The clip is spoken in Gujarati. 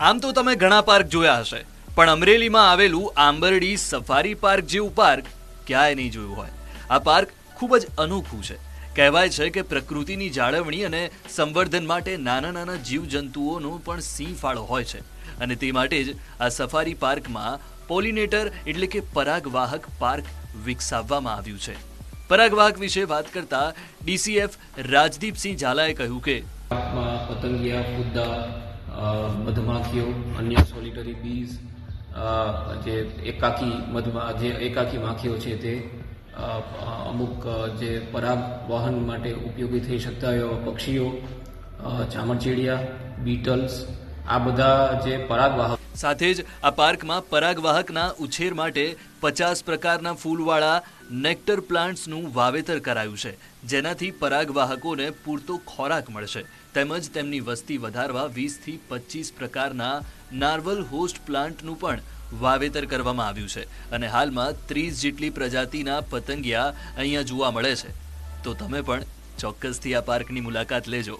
આમ તો તમે ઘણા પાર્ક જોયા હશે. પણ અમરેલીમાં આવેલું આંબરડી સફારી પાર્ક જેવું પાર્ક ક્યાંય નહીં જોયું હોય. આ પાર્ક ખૂબ જ અનોખું છે. કહેવાય છે કે પ્રકૃતિની જાળવણી અને સંવર્ધન માટે નાના નાના જીવજંતુઓનો પણ સિંહ ફાળો હોય છે. અને તે માટે જ આ સફારી પાર્કમાં પોલિનેટર એટલે કે પરાગવાહક પાર્ક વિકસાવવામાં આવ્યું છે. પરાગવાહક વિશે વાત કરતા ડીસીએફ રાજદીપસિંહ ઝાલાએ કહ્યું કે મધમાખીઓ, અન્ય સોલિટરી બીઝ જે એકાકી મધમા, જે એકાકી માખીઓ છે તે અમુક જે પરાગ વાહન માટે ઉપયોગી થઈ શકતા એવા પક્ષીઓ ચામરચીડિયા બીટલ્સ આ બધા જે પરાગવાહક સાથે જ આ પાર્કમાં પરાગવાહકના ઉછેર માટે પચાસ પ્રકારના ફૂલવાળા નેક્ટર પ્લાન્ટ્સનું વાવેતર કરાયું છે, જેનાથી પરાગવાહકોને પૂરતો ખોરાક મળશે. તેમજ તેમની વસ્તી વધારવા વીસથી પચીસ પ્રકારના નાર્વલ હોસ્ટ પ્લાન્ટનું પણ વાવેતર કરવામાં આવ્યું છે અને હાલમાં ત્રીસ જેટલી પ્રજાતિના પતંગિયા અહીંયા જોવા મળે છે. તો તમે પણ ચોક્કસથી આ પાર્કની મુલાકાત લેજો.